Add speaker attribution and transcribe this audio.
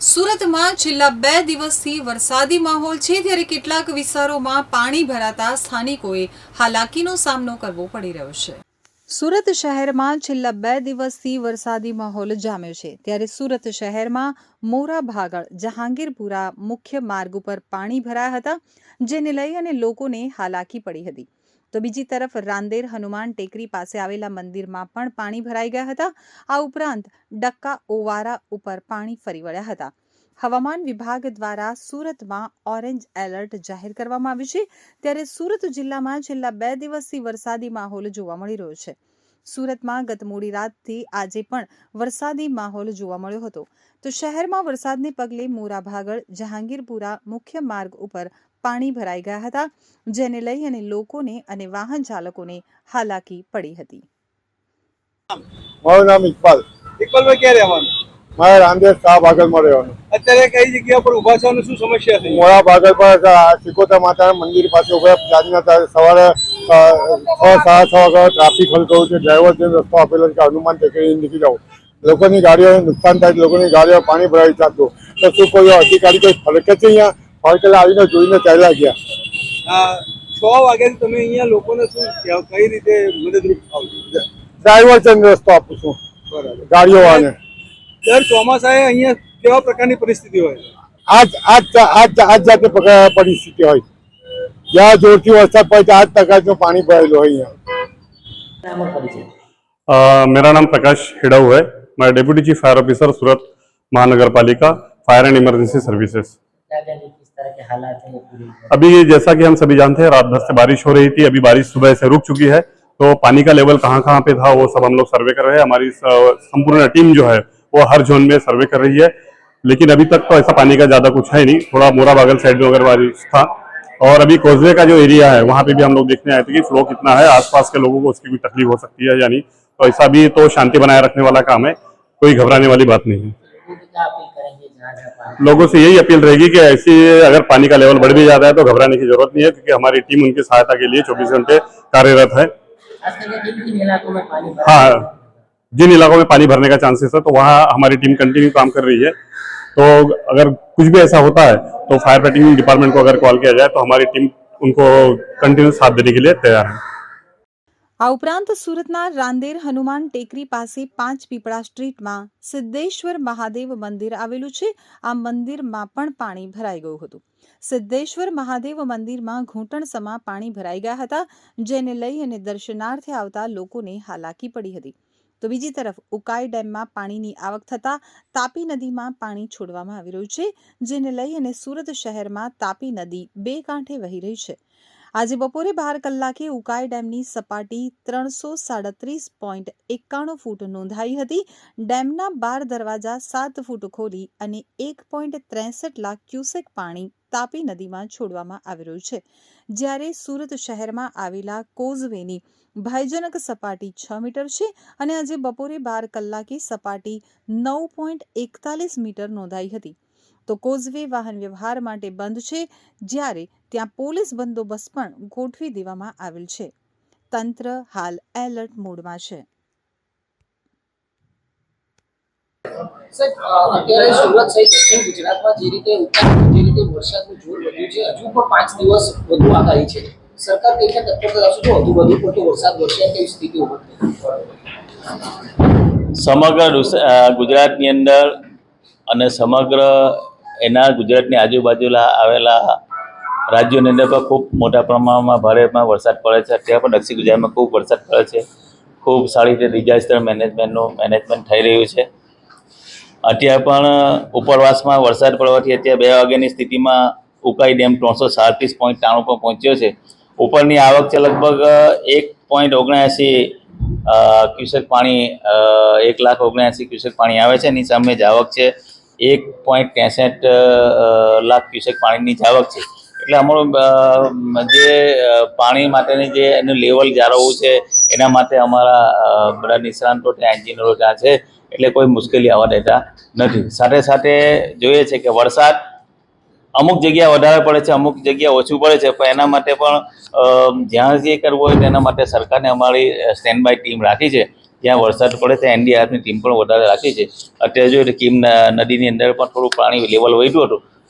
Speaker 1: સુરતમાં છેલ્લા બે દિવસથી વરસાદી માહોલ છે, ત્યારે કેટલાક વિસ્તારોમાં પાણી ભરાતા સ્થાનિકોએ હાલાકીનો સામનો કરવો પડી રહ્યો છે. સુરત શહેરમાં છેલ્લા બે દિવસથી વરસાદી માહોલ જામ્યો છે, ત્યારે સુરત શહેરમાં મોરા ભાગળ, જહાંગીરપુરા મુખ્ય માર્ગ ઉપર પાણી ભરાયા હતા, જેને લઈ અને લોકોને હાલાકી પડી હતી. તો બીજી તરફ રાંદેર હનુમાન ટેકરી પાસે આવેલા મંદિરમાં પણ પાણી ભરાઈ ગયા હતા. આ ઉપરાંત ડક્કા ઓવારા ઉપર પાણી ફરી વળ્યા હતા. હવામાન વિભાગ દ્વારા સુરતમાં ઓરેન્જ એલર્ટ જાહેર કરવામાં આવ્યું છે. ત્યારે સુરત જિલ્લામાં છેલ્લા બે દિવસથી વરસાદી માહોલ જોવા મળી રહ્યો છે. સુરતમાં ગત મોડી રાતથી આજે પણ વરસાદી માહોલ જોવા મળ્યો હતો. તો શહેરમાં વરસાદને પગલે મોરા ભાગળ જહાંગીરપુરા મુખ્ય માર્ગ ઉપર પાણી ભરાઈ ગયા હતા જેને લઈ અને લોકોને અને વાહન ચાલકોને હાલાકી પડી હતી.
Speaker 2: મારું નામ ઇકબાલ.
Speaker 3: ઇકબાલભાઈ ક્યાં રહેવાનું?
Speaker 2: મારે રામદેવ શાહ ભાગલમાં રહેવાનું.
Speaker 3: અત્યારે કઈ જગ્યા પર ઊભા છો શું સમસ્યા છે?
Speaker 2: મોડા ભાગલ પર સિકોતા માતાના મંદિર પાસે ઊભા જાતના સવારે છ સાડા છ વાગ્યા ટ્રાફિક હલકવું છે. ડ્રાઈવર જેમ રસ્તો આપેલો છે કે હનુમાન ટેકરી નીકળી જવું લોકોની ગાડીઓને નુકસાન થાય લોકોની ગાડીઓ પાણી ભરાઈ જતું. તો શું કોઈ અધિકારી કોઈ ફરકે છે અહીંયા? ફરકેલા આવીને જોઈને ચાલ્યા ગયા
Speaker 3: આ છ વાગ્યાથી તમે અહીંયા લોકોને શું કહેવા- કઈ રીતે મદદરૂપ થાવ છો
Speaker 2: ડ્રાઈવર છે રસ્તો આપું છું
Speaker 3: બરાબર
Speaker 2: ગાડીઓ વાળાને
Speaker 3: દર ચોમાસાએ અહીંયા કેવા પ્રકારની પરિસ્થિતિ હોય છે
Speaker 2: આજ આજ આજ આજ જાતે પક- પરિસ્થિતિ હોય જ્યાં જોરથી વરસાદ પડે ત્યાં આજ પ્રકારનું પાણી ભરેલું હોય અહીંયા
Speaker 4: अ, मेरा नाम प्रकाश हिडाऊ है मैं deputy chief fire officer Surat महानगर पालिका फायर एंड इमरजेंसी सर्विसेज
Speaker 5: क्या क्या जी किस तरह के हालात हैं
Speaker 4: अभी जैसा कि हम सभी जानते हैं रात भर से बारिश हो रही थी अभी बारिश सुबह से रुक चुकी है। तो पानी का लेवल कहाँ कहाँ पे था वो सब हम लोग सर्वे कर रहे हैं। हमारी संपूर्ण टीम जो है वो हर जोन में सर्वे कर रही है। लेकिन अभी तक तो ऐसा पानी का ज़्यादा कुछ है नहीं। थोड़ा मोरा बागल साइड में अगर बारिश था। और अभी कोजवे का जो एरिया है वहाँ पे भी हम लोग देखने आए थे कि फ्लो कितना है। आसपास के लोगों को उसकी भी तकलीफ़ हो सकती है यानी तो ऐसा भी तो शांति बनाए रखने वाला काम है। कोई घबराने वाली बात नहीं है।
Speaker 5: लोगों
Speaker 4: से यही अपील रहेगी कि ऐसी अगर पानी का लेवल बढ़ भी जाता है तो घबराने की ज़रूरत नहीं है, क्योंकि हमारी टीम उनकी सहायता के लिए 24 घंटे कार्यरत है। हाँ जिन इलाकों में पानी भरने का चांसेस है तो वहाँ हमारी टीम कंटिन्यू काम कर रही है। तो अगर कुछ भी ऐसा होता है तो फायर फाइटिंग डिपार्टमेंट को अगर कॉल किया जाए तो हमारी टीम उनको कंटिन्यू साथ देने के लिए तैयार है।
Speaker 1: આ ઉપરાંત સુરતના રાંદેર હનુમાન ટેકરી પાસે પાંચ પીપળા સ્ટ્રીટમાં સિદ્ધેશ્વર મહાદેવ મંદિર આવેલું છે. આ મંદિરમાં પણ પાણી ભરાઈ ગયું હતું. સિદ્ધેશ્વર મહાદેવ મંદિરમાં ઘૂંટણસમા પાણી ભરાઈ ગયા હતા, જેને લઈ અને દર્શનાર્થે આવતા લોકોને હાલાકી પડી હતી. તો બીજી તરફ, ઉકાઈ ડેમમાં પાણીની આવક થતાં તાપી નદીમાં પાણી છોડવામાં આવી રહ્યું છે, જેને લઈ અને સુરત શહેરમાં તાપી નદી બે કાંઠે વહી રહી છે. આજે બપોરે બાર કલાકે ઉકાઈ ડેમની સપાટી ત્રણસો સાડત્રીસ પોઈન્ટ એકાણું ફૂટ નોંધાઈ હતી. ડેમના બાર દરવાજા સાત ફૂટ ખોલી અને એક પોઈન્ટ ત્રેસઠ લાખ ક્યુસેક પાણી તાપી નદીમાં છોડવામાં આવી રહ્યું છે. જ્યારે સુરત શહેરમાં આવેલા કોઝવેની ભયજનક સપાટી છ મીટર છે અને આજે બપોરે બાર કલાકે સપાટી નવ પોઈન્ટ એકતાલીસ મીટર નોંધાઈ હતી. તો કોઝવે વાહન વ્યવહાર માટે બંધ છે જ્યારે ત્યાં પોલીસ બંદોબસ્ત પણ ગોઠવી દેવામાં આવેલ છે. તંત્ર હાલ એલર્ટ મોડમાં છે.
Speaker 6: અત્યારે સુરત સહિત દક્ષિણ ગુજરાતમાં જે રીતે જે રીતે વરસાદનું જોર વધ્યું છે હજુ પણ પાંચ દિવસ વધુ આગાહી છે. સરકાર કઈ રીતે તત્પરતા જો વધુ વધુ પડતો વરસાદ વરસે કેવી સ્થિતિ
Speaker 7: સમગ્ર ગુજરાતની અંદર અને સમગ્ર એના ગુજરાતની આજુબાજુલા આવેલા રાજ્યોની અંદર પણ ખૂબ મોટા પ્રમાણમાં ભારેમાં વરસાદ પડે છે. અત્યારે પણ દક્ષિણ ગુજરાતમાં ખૂબ વરસાદ પડે છે. ખૂબ સારી રીતે ડિઝાસ્ટર મેનેજમેન્ટનું મેનેજમેન્ટ થઈ રહ્યું છે. અત્યારે પણ ઉપરવાસમાં વરસાદ પડવાથી અત્યારે બે વાગ્યાની સ્થિતિમાં ઉકાઈ ડેમ ત્રણસો સાડત્રીસ પોઈન્ટ ત્રાણું પર પહોંચ્યો છે. ઉપરની આવક છે લગભગ એક પોઈન્ટ ઓગણએંસી ક્યુસેક પાણી એક લાખ ઓગણએંસી ક્યુસેક પાણી આવે છે. એની સામે જ આવક છે એક પોઈન્ટ ત્રેસઠ લાખ ક્યુસેક પાણીની જ આવક છે. એટલે અમારું જે પાણી માટેની જે એનું લેવલ જાળવવું છે, એના માટે અમારા બધા નિષ્ણાંતો ત્યાં એન્જિનિયરો ત્યાં છે, એટલે કોઈ મુશ્કેલી આવવા દેતા નથી. સાથે સાથે જોઈએ છે કે વરસાદ અમુક જગ્યા વધારે પડે છે, અમુક જગ્યા ઓછું પડે છે, પણ એના માટે પણ જ્યાં જે કરવું હોય તેના માટે સરકારને અમારી સ્ટેન્ડ બાય ટીમ રાખી છે. જ્યાં વરસાદ પડે ત્યાં એનડીઆરએફની ટીમ પણ વધારે રાખી છે. અત્યારે જોઈએ કીમ નદીની અંદર પણ થોડું પાણી લેવલ વધ્યું હતું